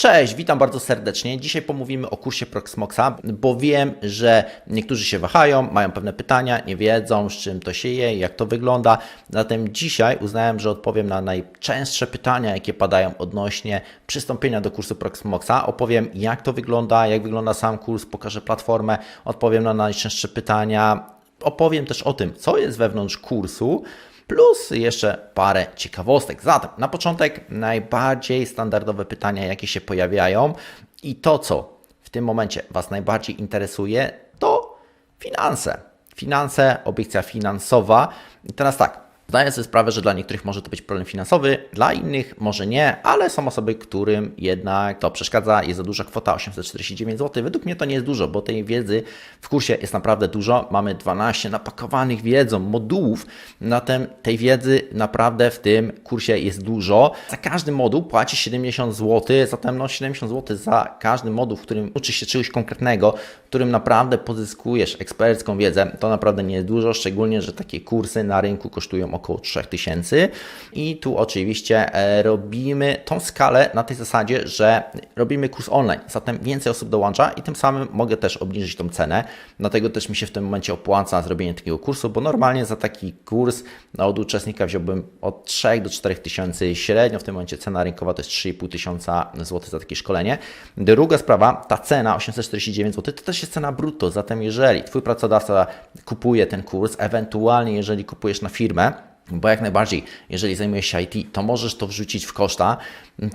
Cześć, witam bardzo serdecznie. Dzisiaj pomówimy o kursie Proxmoxa, bo wiem, że niektórzy się wahają, mają pewne pytania, nie wiedzą z czym to się je, jak to wygląda. Zatem dzisiaj uznałem, że odpowiem na najczęstsze pytania, jakie padają odnośnie przystąpienia do kursu Proxmoxa. Opowiem jak to wygląda, jak wygląda sam kurs, pokażę platformę, odpowiem na najczęstsze pytania. Opowiem też o tym, co jest wewnątrz kursu, plus jeszcze parę ciekawostek. Zatem na początek najbardziej standardowe pytania, jakie się pojawiają i to, co w tym momencie Was najbardziej interesuje, to finanse. Finanse, obiekcja finansowa. I teraz tak, Zdaję sobie sprawę, że dla niektórych może to być problem finansowy, dla innych może nie, ale są osoby, którym jednak to przeszkadza. Jest za duża kwota 849 zł. Według mnie to nie jest dużo, bo tej wiedzy w kursie jest naprawdę dużo. Mamy 12 napakowanych wiedzą modułów, zatem tej wiedzy naprawdę w tym kursie jest dużo. Za każdy moduł płaci 70 zł, zatem no 70 zł za każdy moduł, w którym uczysz się czegoś konkretnego, w którym naprawdę pozyskujesz ekspercką wiedzę. To naprawdę nie jest dużo, szczególnie, że takie kursy na rynku kosztują 3000 i tu oczywiście e, robimy tą skalę na tej zasadzie, że robimy kurs online, zatem więcej osób dołącza i tym samym mogę też obniżyć tą cenę, dlatego też mi się w tym momencie opłaca zrobienie takiego kursu, bo normalnie za taki kurs od uczestnika wziąłbym od 3 do 4 tysięcy średnio, w tym momencie cena rynkowa to jest 3,5 tysiąca złotych za takie szkolenie. Druga sprawa, ta cena 849 zł to też jest cena brutto, zatem jeżeli Twój pracodawca kupuje ten kurs, ewentualnie jeżeli kupujesz na firmę, bo jak najbardziej, jeżeli zajmujesz się IT, to możesz to wrzucić w koszta,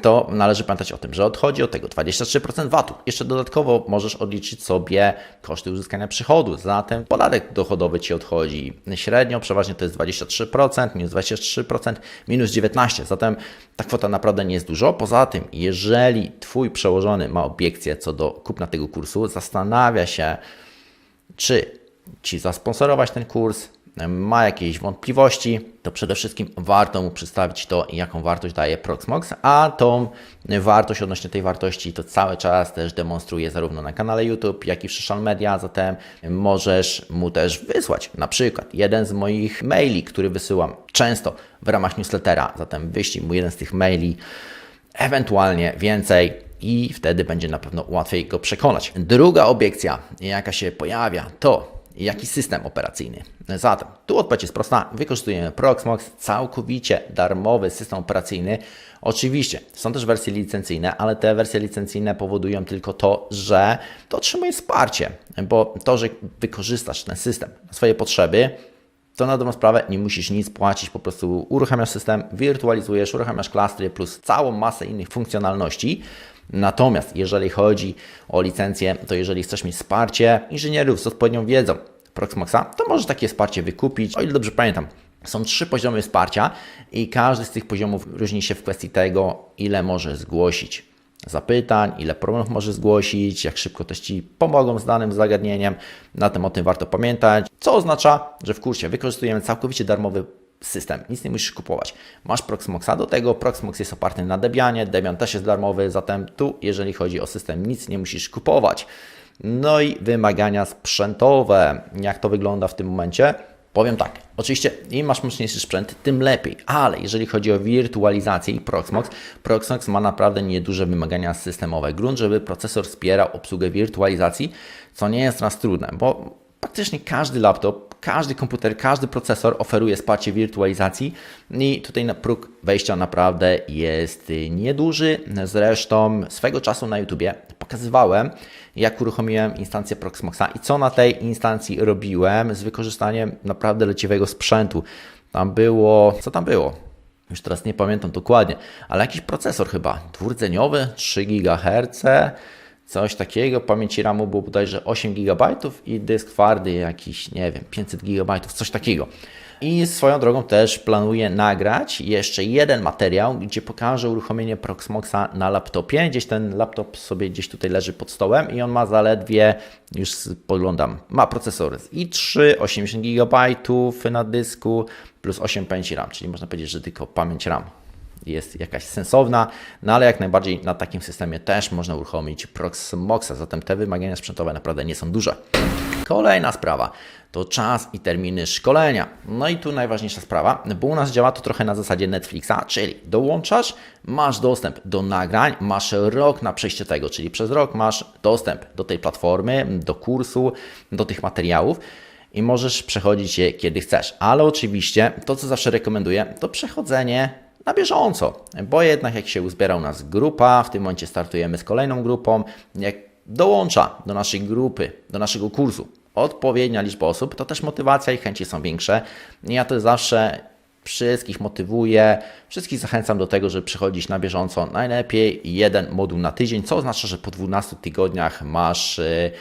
to należy pamiętać o tym, że odchodzi od tego 23% VAT-u. Jeszcze dodatkowo możesz odliczyć sobie koszty uzyskania przychodu, zatem podatek dochodowy Ci odchodzi średnio, przeważnie to jest 23%, minus 23%, minus 19%, zatem ta kwota naprawdę nie jest dużo. Poza tym, jeżeli Twój przełożony ma obiekcje co do kupna tego kursu, zastanawia się, czy Ci zasponsorować ten kurs, ma jakieś wątpliwości, to przede wszystkim warto mu przedstawić to, jaką wartość daje Proxmox, a tą wartość odnośnie tej wartości to cały czas też demonstruję zarówno na kanale YouTube, jak i w social media, zatem możesz mu też wysłać na przykład jeden z moich maili, który wysyłam często w ramach newslettera, zatem wyślij mu jeden z tych maili, ewentualnie więcej, i wtedy będzie na pewno łatwiej go przekonać. Druga obiekcja, jaka się pojawia, to jaki system operacyjny. Zatem tu odpowiedź jest prosta. Wykorzystujemy Proxmox, całkowicie darmowy system operacyjny. Oczywiście są też wersje licencyjne, ale te wersje licencyjne powodują tylko to, że to otrzymuje wsparcie, bo to, że wykorzystasz ten system na swoje potrzeby, to na dobrą sprawę nie musisz nic płacić, po prostu uruchamiasz system, wirtualizujesz, uruchamiasz klastry plus całą masę innych funkcjonalności. Natomiast jeżeli chodzi o licencję, to jeżeli chcesz mieć wsparcie inżynierów z odpowiednią wiedzą Proxmoxa, to możesz takie wsparcie wykupić. O ile dobrze pamiętam, są trzy poziomy wsparcia i każdy z tych poziomów różni się w kwestii tego, ile może zgłosić zapytań, ile problemów może zgłosić, jak szybko też Ci pomogą z danym zagadnieniem. Na tym o tym warto pamiętać, co oznacza, że w kursie wykorzystujemy całkowicie darmowy system, nic nie musisz kupować. Masz Proxmoxa do tego, Proxmox jest oparty na Debianie, Debian też jest darmowy, zatem tu, jeżeli chodzi o system, nic nie musisz kupować. No i wymagania sprzętowe, jak to wygląda w tym momencie? Powiem tak, oczywiście im masz mocniejszy sprzęt, tym lepiej, ale jeżeli chodzi o wirtualizację i Proxmox, Proxmox ma naprawdę nieduże wymagania systemowe. Grunt, żeby procesor wspierał obsługę wirtualizacji, co nie jest raz trudne, bo praktycznie każdy laptop, każdy komputer, każdy procesor oferuje wsparcie wirtualizacji i tutaj próg wejścia naprawdę jest nieduży. Zresztą swego czasu na YouTubie pokazywałem, jak uruchomiłem instancję Proxmoxa i co na tej instancji robiłem z wykorzystaniem naprawdę leciwego sprzętu. Tam było, co tam było? Już teraz nie pamiętam dokładnie, ale jakiś procesor chyba dwurdzeniowy, 3 GHz, coś takiego. Pamięci RAMu było bodajże 8 GB i dysk twardy jakiś, nie wiem, 500 GB, coś takiego. I swoją drogą też planuję nagrać jeszcze jeden materiał, gdzie pokażę uruchomienie Proxmoxa na laptopie. Gdzieś ten laptop sobie gdzieś tutaj leży pod stołem i on ma zaledwie, już poglądam, ma procesor z i3, 80 GB na dysku plus 8 pamięci RAM, czyli można powiedzieć, że tylko pamięć RAM jest jakaś sensowna, no ale jak najbardziej na takim systemie też można uruchomić Proxmoxa, zatem te wymagania sprzętowe naprawdę nie są duże. Kolejna sprawa to czas i terminy szkolenia. No i tu najważniejsza sprawa, bo u nas działa to trochę na zasadzie Netflixa, czyli dołączasz, masz dostęp do nagrań, masz rok na przejście tego, czyli przez rok masz dostęp do tej platformy, do kursu, do tych materiałów i możesz przechodzić je kiedy chcesz. Ale oczywiście to, co zawsze rekomenduję, to przechodzenie na bieżąco, bo jednak jak się uzbiera u nas grupa, w tym momencie startujemy z kolejną grupą, jak dołącza do naszej grupy, do naszego kursu odpowiednia liczba osób, to też motywacja i chęci są większe. Ja to zawsze wszystkich motywuję, wszystkich zachęcam do tego, żeby przychodzić na bieżąco najlepiej jeden moduł na tydzień, co oznacza, że po 12 tygodniach masz y,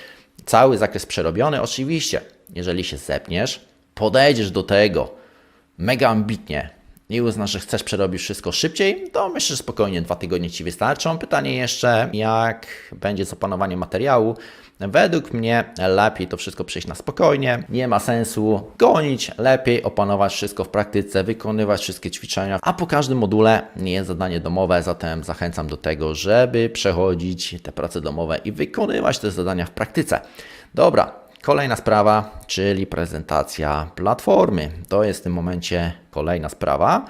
cały zakres przerobiony. Oczywiście, jeżeli się zepniesz, podejdziesz do tego mega ambitnie, i uznasz, że chcesz przerobić wszystko szybciej, to myślę, że spokojnie dwa tygodnie Ci wystarczą. Pytanie jeszcze, jak będzie z opanowaniem materiału. Według mnie lepiej to wszystko przejść na spokojnie. Nie ma sensu gonić, lepiej opanować wszystko w praktyce, wykonywać wszystkie ćwiczenia, a po każdym module jest zadanie domowe, zatem zachęcam do tego, żeby przechodzić te prace domowe i wykonywać te zadania w praktyce. Dobra, Kolejna sprawa, czyli prezentacja platformy. To jest w tym momencie kolejna sprawa,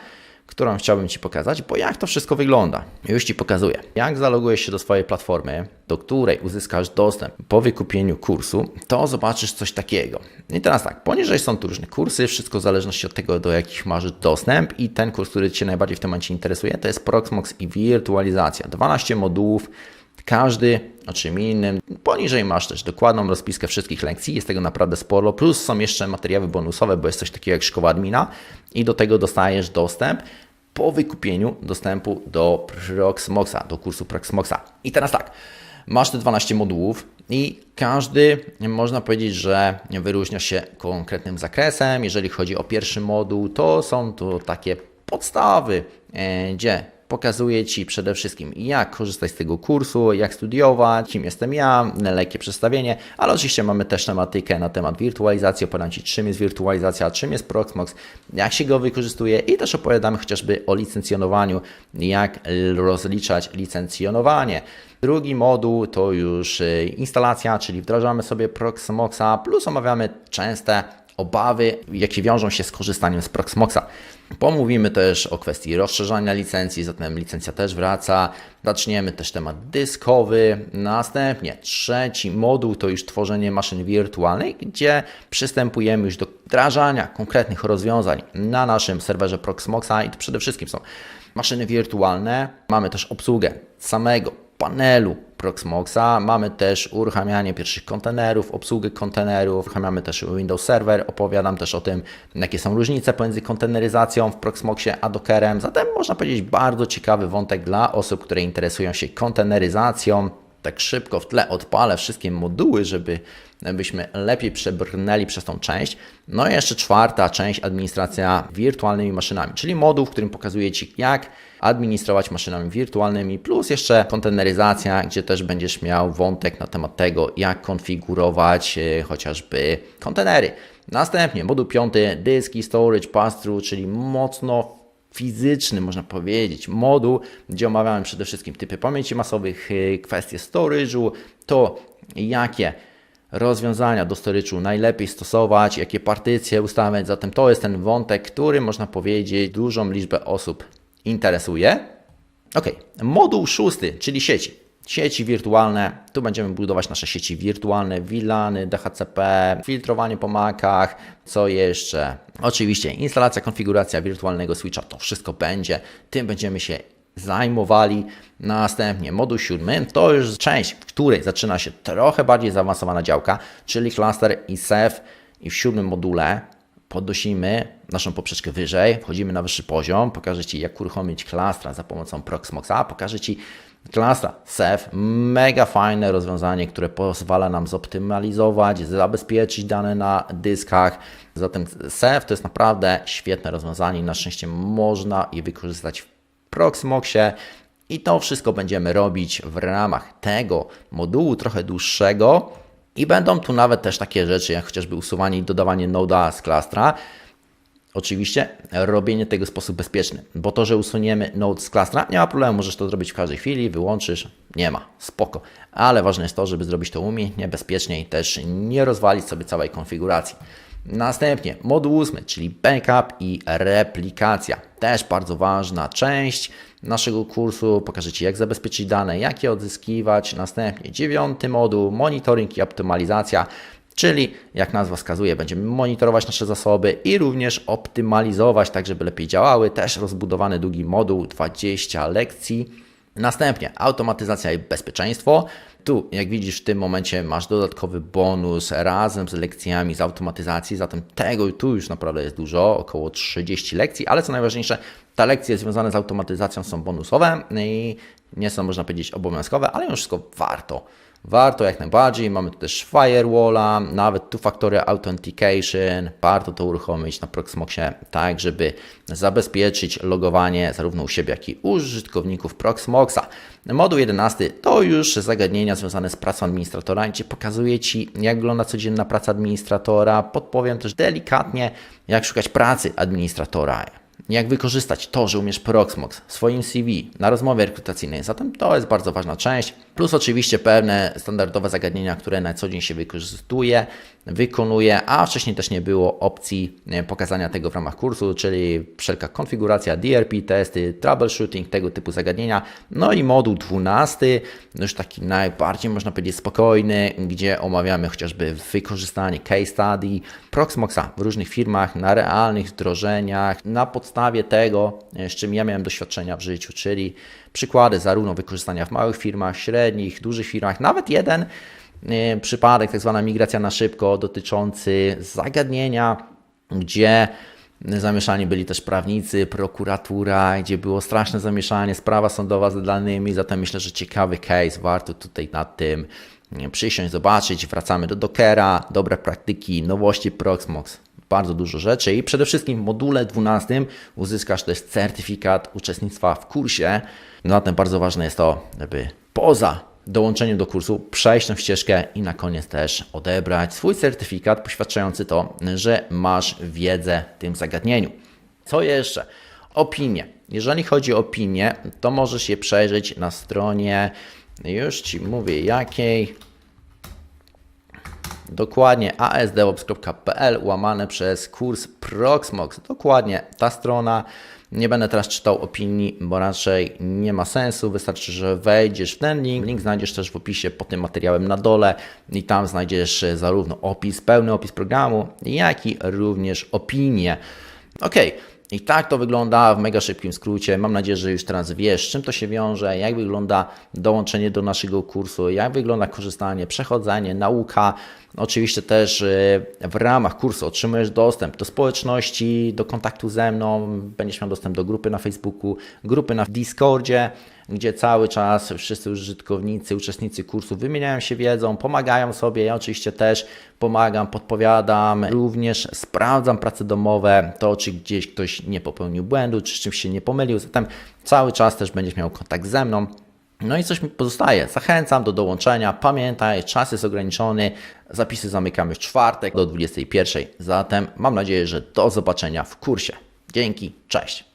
którą chciałbym Ci pokazać, bo jak to wszystko wygląda. Już Ci pokazuję. Jak zalogujesz się do swojej platformy, do której uzyskasz dostęp po wykupieniu kursu, to zobaczysz coś takiego. I teraz tak, poniżej są tu różne kursy, wszystko w zależności od tego, do jakich masz dostęp i ten kurs, który Cię najbardziej w tym momencie interesuje, to jest Proxmox i wirtualizacja. 12 modułów, każdy o czym innym. Poniżej masz też dokładną rozpiskę wszystkich lekcji, jest tego naprawdę sporo, plus są jeszcze materiały bonusowe, bo jest coś takiego jak szkoła admina i do tego dostajesz dostęp po wykupieniu dostępu do Proxmoxa, do kursu Proxmoxa. I teraz tak, masz te 12 modułów i każdy, można powiedzieć, że wyróżnia się konkretnym zakresem. Jeżeli chodzi o pierwszy moduł, to są to takie podstawy, e, gdzie Pokazuję Ci przede wszystkim, jak korzystać z tego kursu, jak studiować, kim jestem ja, lekkie przedstawienie, ale oczywiście mamy też tematykę na temat wirtualizacji. Opowiadam Ci, czym jest wirtualizacja, czym jest Proxmox, jak się go wykorzystuje i też opowiadamy chociażby o licencjonowaniu, jak rozliczać licencjonowanie. Drugi moduł to już y, instalacja, czyli wdrażamy sobie Proxmoxa, plus omawiamy częste obawy, jakie wiążą się z korzystaniem z Proxmoxa. Pomówimy też o kwestii rozszerzania licencji, zatem licencja też wraca. Zaczniemy też temat dyskowy. Następnie trzeci moduł to już tworzenie maszyn wirtualnej, gdzie przystępujemy już do wdrażania konkretnych rozwiązań na naszym serwerze Proxmoxa i to przede wszystkim są maszyny wirtualne. Mamy też obsługę samego panelu Proxmoxa. Mamy też uruchamianie pierwszych kontenerów, obsługę kontenerów, uruchamiamy też Windows Server. Opowiadam też o tym, jakie są różnice pomiędzy konteneryzacją w Proxmoxie a Dockerem. Zatem można powiedzieć bardzo ciekawy wątek dla osób, które interesują się konteneryzacją. Tak szybko w tle odpalę wszystkie moduły, żeby byśmy lepiej przebrnęli przez tą część. No i jeszcze czwarta część, administracja wirtualnymi maszynami, czyli moduł, w którym pokazuję Ci, jak administrować maszynami wirtualnymi, plus jeszcze konteneryzacja, gdzie też będziesz miał wątek na temat tego, jak konfigurować e, chociażby kontenery. Następnie moduł piąty, dyski, storage, pass-through, czyli mocno fizyczny, można powiedzieć, moduł, gdzie omawiamy przede wszystkim typy pamięci masowych, e, kwestie storage'u, to jakie rozwiązania do storage'u najlepiej stosować, jakie partycje ustawiać. Zatem to jest ten wątek, który można powiedzieć dużą liczbę osób interesuje. Ok, moduł szósty, czyli sieci. Sieci wirtualne, tu będziemy budować nasze sieci wirtualne, VLANy, DHCP, filtrowanie po Macach, co jeszcze? Oczywiście instalacja, konfiguracja wirtualnego switcha, to wszystko będzie, tym będziemy się zajmowali. Następnie moduł siódmy to już część, w której zaczyna się trochę bardziej zaawansowana działka, czyli cluster i SEF i w siódmym module podnosimy naszą poprzeczkę wyżej, wchodzimy na wyższy poziom, pokażę Ci jak uruchomić klastra za pomocą Proxmoxa, pokażę Ci klastra SEF, mega fajne rozwiązanie, które pozwala nam zoptymalizować, zabezpieczyć dane na dyskach. Zatem SEF to jest naprawdę świetne rozwiązanie, na szczęście można je wykorzystać w Proxmoxie. I to wszystko będziemy robić w ramach tego modułu trochę dłuższego, i będą tu nawet też takie rzeczy, jak chociażby usuwanie i dodawanie noda z klastra. Oczywiście robienie tego w sposób bezpieczny, bo to, że usuniemy Node z klastra, nie ma problemu, możesz to zrobić w każdej chwili, wyłączysz, nie ma, spoko. Ale ważne jest to, żeby zrobić to umiejętnie, bezpiecznie i też nie rozwalić sobie całej konfiguracji. Następnie moduł ósmy, czyli backup i replikacja. Też bardzo ważna część naszego kursu. Pokażę Ci, jak zabezpieczyć dane, jak je odzyskiwać. Następnie dziewiąty moduł, monitoring i optymalizacja. Czyli, jak nazwa wskazuje, będziemy monitorować nasze zasoby i również optymalizować, tak żeby lepiej działały. Też rozbudowany długi moduł, 20 lekcji. Następnie automatyzacja i bezpieczeństwo. Tu, jak widzisz, w tym momencie masz dodatkowy bonus razem z lekcjami z automatyzacji, zatem tego tu już naprawdę jest dużo, około 30 lekcji, ale co najważniejsze, te lekcje związane z automatyzacją są bonusowe i nie są, można powiedzieć, obowiązkowe, ale już wszystko warto. Warto jak najbardziej. Mamy tu też firewalla, nawet two-factor authentication. Warto to uruchomić na Proxmoxie, tak żeby zabezpieczyć logowanie zarówno u siebie, jak i użytkowników Proxmoxa. Moduł 11 to już zagadnienia związane z pracą administratora, gdzie pokazuję Ci, jak wygląda codzienna praca administratora. Podpowiem też delikatnie, jak szukać pracy administratora jak wykorzystać to, że umiesz Proxmox w swoim CV na rozmowie rekrutacyjnej. Zatem to jest bardzo ważna część. Plus oczywiście pewne standardowe zagadnienia, które na co dzień się wykorzystuje, wykonuje, a wcześniej też nie było opcji e, pokazania tego w ramach kursu, czyli wszelka konfiguracja, DRP, testy, troubleshooting, tego typu zagadnienia. No i moduł 12, już taki najbardziej można powiedzieć spokojny, gdzie omawiamy chociażby wykorzystanie case study Proxmoxa w różnych firmach, na realnych wdrożeniach, na podstawie tego, e, z czym ja miałem doświadczenia w życiu, czyli przykłady zarówno wykorzystania w małych firmach, średnich, dużych firmach, nawet jeden e, przypadek, tak zwana migracja na szybko, dotyczący zagadnienia, gdzie Zamieszani byli też prawnicy, prokuratura, gdzie było straszne zamieszanie, sprawa sądowa z danymi, zatem myślę, że ciekawy case, warto tutaj nad tym przysiąść, zobaczyć. Wracamy do Dockera, dobre praktyki, nowości Proxmox, bardzo dużo rzeczy i przede wszystkim w module 12 uzyskasz też certyfikat uczestnictwa w kursie. Zatem bardzo ważne jest to, żeby poza dołączeniem do kursu przejść tę ścieżkę i na koniec też odebrać swój certyfikat poświadczający to, że masz wiedzę w tym zagadnieniu. Co jeszcze? Opinie. Jeżeli chodzi o opinie, to możesz je przejrzeć na stronie, już Ci mówię jakiej, Dokładnie asdevops.pl łamane przez kurs Proxmox. Dokładnie ta strona. Nie będę teraz czytał opinii, bo raczej nie ma sensu. Wystarczy, że wejdziesz w ten link. Link znajdziesz też w opisie pod tym materiałem na dole i tam znajdziesz zarówno opis, pełny opis programu, jak i również opinie. Ok. I tak to wygląda w mega szybkim skrócie. Mam nadzieję, że już teraz wiesz, czym to się wiąże, jak wygląda dołączenie do naszego kursu, jak wygląda korzystanie, przechodzenie, nauka. Oczywiście też y, w ramach kursu otrzymujesz dostęp do społeczności, do kontaktu ze mną, będziesz miał dostęp do grupy na Facebooku, grupy na Discordzie, gdzie cały czas wszyscy użytkownicy, uczestnicy kursu wymieniają się wiedzą, pomagają sobie. Ja oczywiście też pomagam, podpowiadam, również sprawdzam prace domowe, to czy gdzieś ktoś nie popełnił błędu, czy czymś się nie pomylił. Zatem cały czas też będziesz miał kontakt ze mną. No i coś mi pozostaje. Zachęcam do dołączenia. Pamiętaj, czas jest ograniczony. Zapisy zamykamy w czwartek do 21. Zatem mam nadzieję, że do zobaczenia w kursie. Dzięki, cześć.